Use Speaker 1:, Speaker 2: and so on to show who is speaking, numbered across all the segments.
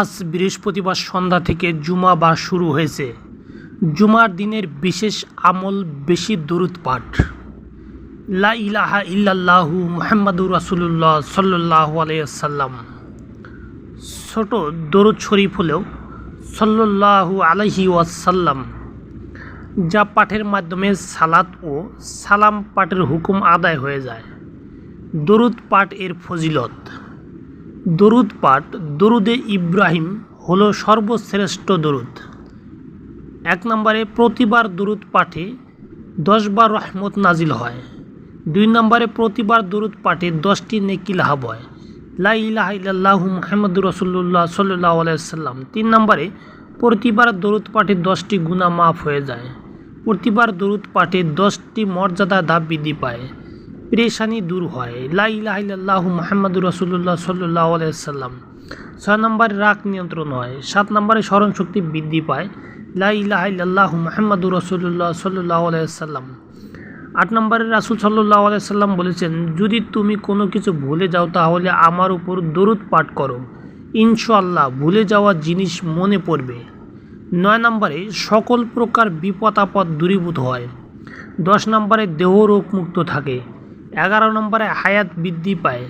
Speaker 1: আজ বৃহস্পতিবার সন্ধ্যা থেকে জুমা বা শুরু হয়েছে। জুমার দিনের বিশেষ আমল বেশি দরুদ পাঠ। লা ইলাহা ইল্লাল্লাহু মুহাম্মাদুর রাসূলুল্লাহ সাল্লাল্লাহু আলাইহি সাল্লাম ছোট দরুদ শরীফ হলেও সাল্লাল্লাহু আলাইহি ওয়াসাল্লাম, যা পাঠের মাধ্যমে সালাত ও সালাম পাঠের হুকুম আদায় হয়ে যায়। দরুদ পাঠ এর ফজিলত। দরুদ পাঠ, দরুদে ইব্রাহিম হলো সর্বশ্রেষ্ঠ দরুদ। এক নম্বরে প্রতিবার দরুদ পাঠে দশবার রহমত নাজিল হয়। দুই নম্বরে প্রতিবার দরুদ পাঠে দশটি নেকি লাভ হয়। লা ইলাহা ইল্লাল্লাহু মুহাম্মাদুর রাসূলুল্লাহ সাল্লাল্লাহু আলাইহি সাল্লাম তিন নম্বরে প্রতিবার দরুদ পাঠে দশটি গুনাহ মাফ হয়ে যায়। প্রতিবার দরুদ পাঠে দশটি মর্যাদা ধাপ বৃদ্ধি পায়। পেরেশানি দূর হয়। লা ইলাহা ইল্লাল্লাহু মুহাম্মাদুর রাসূলুল্লাহ সাল্লাল্লাহু আলাইহি সাল্লাম। ছয় নম্বরে, রাগ নিয়ন্ত্রণ হয়। সাত নম্বরে স্মরণ শক্তি বৃদ্ধি পায়। লা ইলাহা ইল্লাল্লাহু মুহাম্মাদুর রাসূলুল্লাহ সাল্লাল্লাহু আলাইহি সাল্লাম। আট নম্বরে রাসুল সাল্লাল্লাহু আলাইহি সাল্লাম বলেছেন, যদি তুমি কোনো কিছু ভুলে যাও, তাহলে আমার উপর দরুদ পাঠ করো। ইনশাআল্লাহ ভুলে যাওয়া জিনিস মনে পড়বে। নয় নম্বরে, সকল প্রকার বিপদ আপদ দূরীভূত হয়। দশ নম্বরে, দেহ রোগ মুক্ত থাকে। এগারো নম্বরে হায়াত বৃদ্ধি পায়।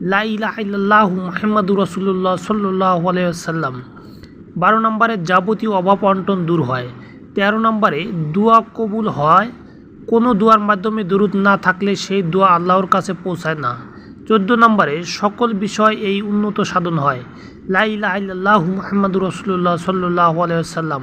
Speaker 1: লা ইলাহা ইল্লাল্লাহু মুহাম্মাদুর রাসূলুল্লাহ সাল্লাল্লাহু আলাইহি সাল্লাম বারো নম্বরে যাবতীয় অভাব অন্টন দূর হয়। তেরো নম্বরে দোয়া কবুল হয়। কোনো দোয়ার মাধ্যমে দরুদ না থাকলে সেই দোয়া আল্লাহর কাছে পৌঁছায় না। চোদ্দ নম্বরে সকল বিষয় এই উন্নত সাধন হয়। লা ইলাহা ইল্লাল্লাহু মুহাম্মাদুর রাসূলুল্লাহ সাল্লাল্লাহু আলাইহি সাল্লাম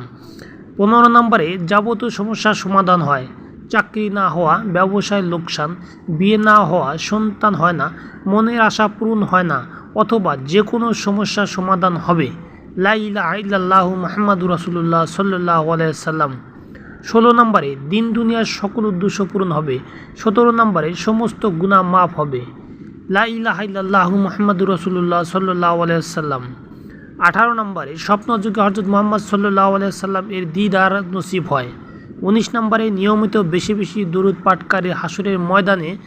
Speaker 1: পনেরো নম্বরে যাবতীয় সমস্যার সমাধান হয়। চাকরি না হওয়া, ব্যবসায় লোকসান, বিয়ে না হওয়া, সন্তান হয় না, মনের আশা পূরণ হয় না, অথবা যে কোনো সমস্যার সমাধান হবে। লা ইলাহা ইল্লাল্লাহু মুহাম্মাদুর রাসূলুল্লাহ সাল্লাল্লাহু আলাইহি সাল্লাম। ষোলো নম্বরে, দিন দুনিয়ার সকল উদ্দেশ্য পূরণ হবে। সতেরো নম্বরে, সমস্ত গুনাহ মাফ হবে। লা ইলাহা ইল্লাল্লাহু মুহাম্মাদুর রাসূলুল্লাহ সাল্লাল্লাহু আলাইহি সাল্লাম। আঠারো নম্বরে, স্বপ্নযুগে হজরত মোহাম্মদ সাল্লাহ আলাইসাল্লাম এর দিদার নসিব হয়। উনিশ নম্বরে নিয়মিত বেশি বেশি দরুদ পাটকারী হাসুরের ময়দানে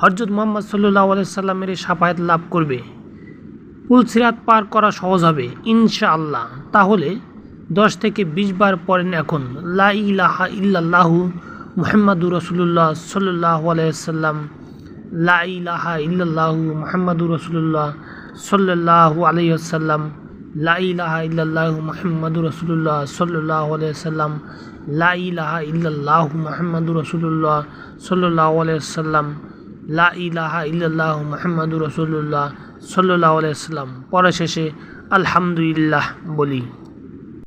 Speaker 1: হজরত মোহাম্মদ সাল্লাহ আলাইসাল্লামের সাফায়াত লাভ করবে। পুলসিরাত পার করা সহজ হবে, ইনশাআল্লাহ। তাহলে দশ থেকে বিশ বার পড়েন এখন, লা ইলাহা ইল্লাল্লাহু মুহাম্মাদুর রসুল্লাহ সাল্লাহ আলাইসাল্লাম লা ইলাহা ইল্লাল্লাহু মুহাম্মাদুর রসুল্লাহ সাল্লাল্লাহু আলাইসাল্লাম লা ইলাহা ইল্লাল্লাহু রসুল্লাহ আলাইহি সাল্লাম লাহা ইলাহা ইল্লাল্লাহু রসুল্লাহ আলাইহি সাল্লাম লাহা ইলাহা ইল্লাল্লাহু রসুল্লাহ আলাইহি সাল্লাম পরে শেষে আলহামদুলিল্লাহ বলি।